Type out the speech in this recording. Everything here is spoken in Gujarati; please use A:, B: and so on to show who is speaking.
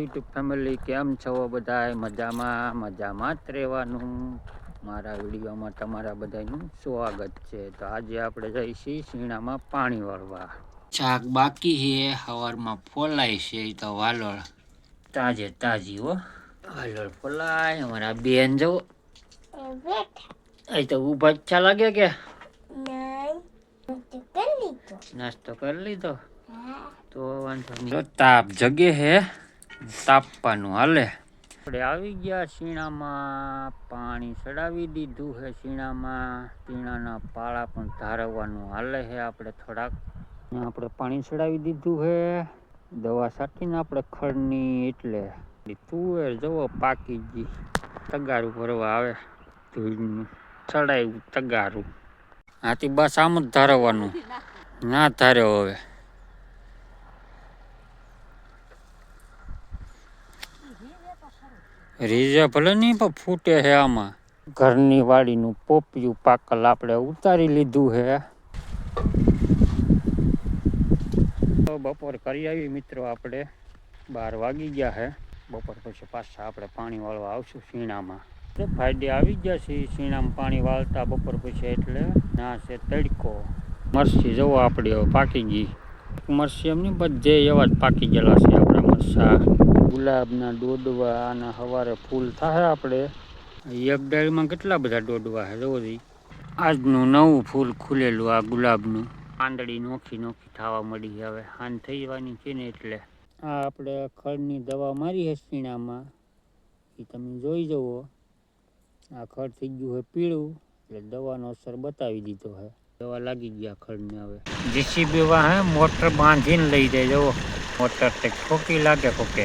A: યુટ્યુબ ફેમિલી કેમ છો બધાય? મજામાં મજામાં જ રહેવાનું. મારા વિડીયોમાં તમારા બધાનું સ્વાગત છે. તો આજે આપણે જઈશું શીણામાં પાણી વળવા. ચાક બાકી છે હવારમાં ફોલાય છે તો વાલોળ. તાજે તાજી હો. વાલોળ ફોલાય અમારા બેન જો એ તો ઊભા ઈચ્છા લાગે કે? નાસ્તો કરી લીધો. તો વાંધો તાપ જગે હે. તાપવાનું, હાલે. આપણે આવી ગયા શીણામાં, પાણી ચડાવી દીધું છે શીણામાં. શીણાના પાળા પણ ધારવવાનું હાલે છે આપણે થોડાક. આપણે પાણી ચડાવી દીધું છે દવા છાંટીને આપણે ખડની એટલે તુવેર જવો પાકી ગઈ તગારું ભરવા આવે. ધૂળનું ચડાવ્યું તગારું. આથી બસ આમ જ ધારવવાનું ના ધાર્યો હવે. રીઝે ભલે નહીં, પણ ફૂટે છે આમાં. ઘરની વાડીનું પોપિયું પાકલ આપણે ઉતારી લીધું છે બપોર કરી આવી મિત્રો આપણે. બાર વાગી ગયા છે બપોર પછી પાછા આપણે પાણી વાળવા આવશું શીણામાં. તો ફાયદે આવી ગયા છે શીણામાં પાણી વાળતા બપોર પછી એટલે ના છે તડકો. મરસી જવો આપણે પાકી ગઈ. મરસી એમની બધે એવા જ પાકી ગયેલા છે આપણે મરસા. ગુલાબના ડોડવા અને સવારે ફૂલ થાય આપણે. એક ડાળીમાં કેટલા બધા ડોડવા છે જોવો આજનું નવું ફૂલ ખુલેલું આ ગુલાબનું. પાંદડી નોખી નોખી થવા મળી હવે. હાન થઈ જવાની છે ને એટલે. આ આપણે ખડની દવા મારી છે સીણામાં એ તમે જોઈ જવો આ ખડ થઈ ગયું છે પીળું. એટલે દવાનો અસર બતાવી દીધો છે દવા લાગી ગયા ખડને હવે. જીસીબી વાહે મોટર બાંધીને લઈ જાય. જવો મોટર તે ખોકી લાગે ખોકે